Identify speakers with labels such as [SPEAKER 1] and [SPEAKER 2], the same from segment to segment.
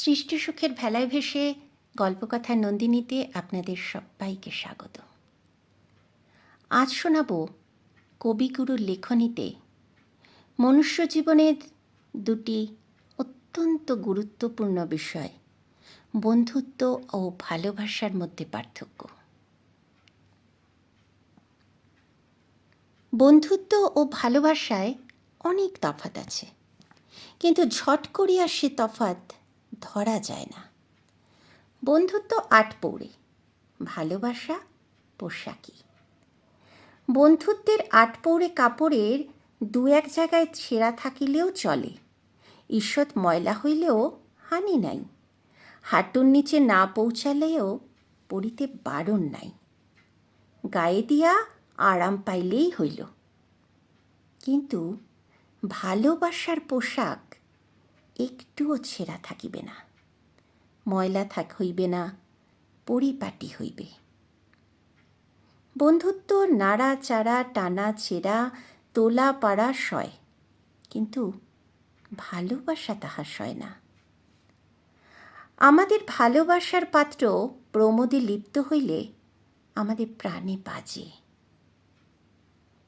[SPEAKER 1] সৃষ্টি সুখের ভেলায় ভেসে গল্পকথা নন্দিনীতে আপনাদের সবাইকে স্বাগত। আজ শোনাব কবিগুরুর লেখনীতে মনুষ্য জীবনের দুটি অত্যন্ত গুরুত্বপূর্ণ বিষয়, বন্ধুত্ব ও ভালোবাসার মধ্যে পার্থক্য। বন্ধুত্ব ও ভালোবাসায় অনেক তফাত আছে, কিন্তু ঝট করিয়া সে তফাত ধরা যায় না। বন্ধুত্ব আট পৌড়ে ভালোবাসা পোশাকি বন্ধুত্বের আট পৌড়ে কাপড়ের দু এক জায়গায় ছেঁড়া থাকিলেও চলে, ঈষৎ ময়লা হইলেও হানি নাই। হাঁটুর নিচে না পৌঁছালেও পড়িতে বারণ নাই। গায়ে দিয়া আরাম পাইলেই হইল। কিন্তু ভালোবাসার পোশাক একটুও ছেঁড়া থাকিবে না। ময়লা থাক হইবে না, পরিপাটি হইবে। বন্ধুত্ব নাড়া চাড়া টানা ছেঁড়া তোলা পাড়া সয়, কিন্তু ভালোবাসা তাহা সয় না। আমাদের ভালোবাসার পাত্র প্রমোদে লিপ্ত হইলে আমাদের প্রাণে বাজে।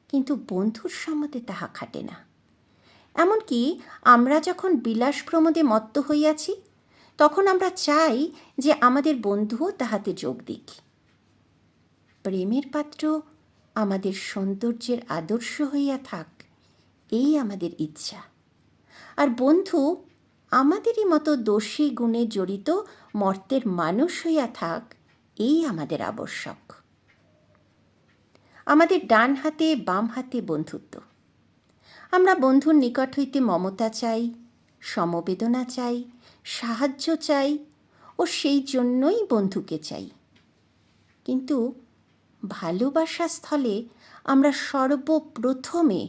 [SPEAKER 1] কিন্তু বন্ধুর সম্মতে তাহা খাটে না। এমনকি আমরা যখন বিলাস প্রমোদে মত্ত হইয়াছি, তখন আমরা চাই যে আমাদের বন্ধুও তাহাতে যোগ দিক। প্রেমের পাত্র আমাদের সৌন্দর্যের আদর্শ হইয়া থাক, এই আমাদের ইচ্ছা। আর বন্ধু আমাদেরই মতো দোষী গুণে জড়িত মর্তের মানুষ হইয়া থাক, এই আমাদের আবশ্যক। আমাদের ডান হাতে বাম হাতে বন্ধুত্ব। আমরা বন্ধুর নিকট হইতে মমতা চাই, সমবেদনা চাই, সাহায্য চাই ও সেই জন্যই বন্ধুকে চাই। কিন্তু ভালোবাসা স্থলে আমরা সর্বপ্রথমে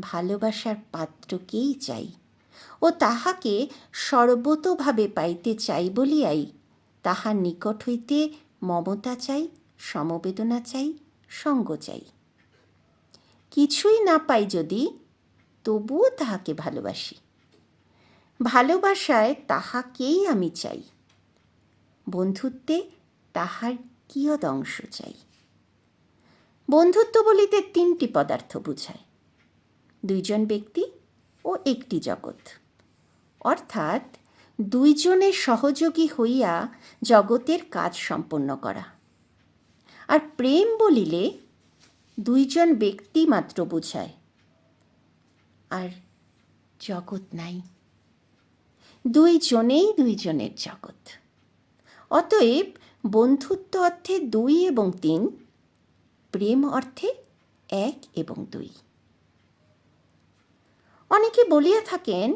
[SPEAKER 1] ভালোবাসার পাত্রকেই চাই ও তাহাকে সর্বতোভাবে পাইতে চাই বলিয়াই তাহার নিকট হইতে মমতা চাই, সমবেদনা চাই, সঙ্গ চাই। কিছুই না পাই যদি তবুও তাহাকে ভালোবাসি। ভালোবাসায় তাহাকেই আমি চাই। বন্ধুত্বে তাহার কিয়দংশ চাই। বন্ধুত্ব বলিতে তিনটি পদার্থ বুঝায়। দুইজন ব্যক্তি ও একটি জগৎ। অর্থাৎ দুইজনের সহযোগী হইয়া জগতের কাজ সম্পন্ন করা। আর প্রেম বলিলে দুইজন ব্যক্তি মাত্র বুঝায়। আর জগৎ নাই। দুইজনেই দুইজনের জগৎ। অতএব বন্ধুত্ব অর্থে দুই এবং তিন, প্রেম অর্থে এক এবং দুই। অনেকে বলিয়া থাকেন,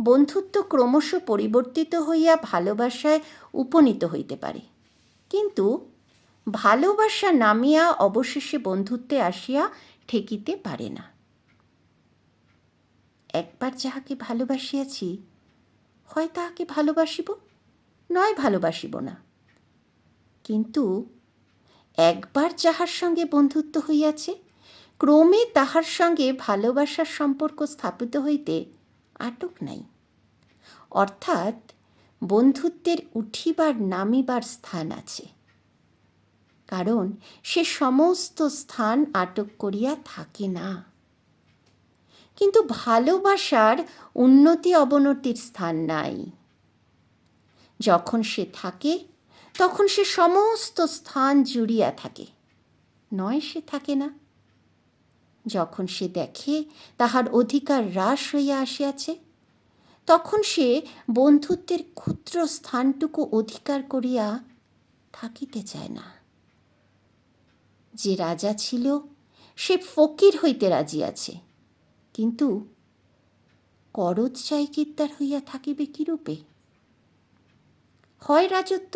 [SPEAKER 1] বন্ধুত্ব ক্রমশ পরিবর্তিত হইয়া ভালোবাসায় উপনীত হইতে পারে। কিন্তু ভালোবাসা নামিয়া অবশেষে বন্ধুত্বে আসিয়া ঠেকিতে পারে না। একবার যাহাকে ভালোবাসিয়াছি, হয় তাহাকে ভালোবাসিব? নয় ভালোবাসিব না। কিন্তু একবার যাহার সঙ্গে বন্ধুত্ব হইয়াছে, ক্রমে তাহার সঙ্গে ভালোবাসার সম্পর্ক স্থাপিত হইতে আটক নাই। অর্থাৎ বন্ধুত্বের উঠিবার, নামিবার স্থান আছে। কারণ সে সমস্ত স্থান আটক করিয়া থাকে না। কিন্তু ভালোবাসার উন্নতি অবনতির স্থান নাই। যখন সে থাকে, তখন সে সমস্ত স্থান জুড়িয়া থাকে। নয় সে থাকে না। যখন সে দেখে তাহার অধিকার হ্রাস হইয়া আসিয়াছে, তখন সে বন্ধুত্বের ক্ষুদ্র স্থানটুকু অধিকার করিয়া থাকিতে চায় না। যে রাজা ছিল, সে ফকির হইতে রাজি আছে। কিন্তু করজ চাইকিদ্দার হইয়া থাকিবে কিরূপে? হয় রাজত্ব,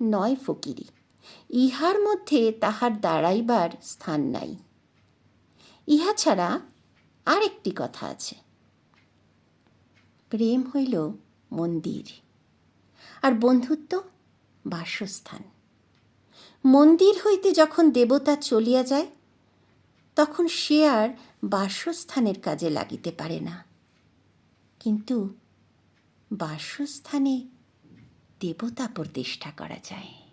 [SPEAKER 1] নয় ফকিরি। ইহার মধ্যে তাহার দাঁড়াইবার স্থান নাই। ইহা ছাড়া আর একটি কথা আছে। প্রেম হইল মন্দির, আর বন্ধুত্ব বাসস্থান। মন্দির হইতে যখন দেবতা চলিয়া যায় তখন সে আর বাসস্থানের কাজে লাগিতে পারে না। কিন্তু বাসস্থানে দেবতা প্রতিষ্ঠা করা যায়।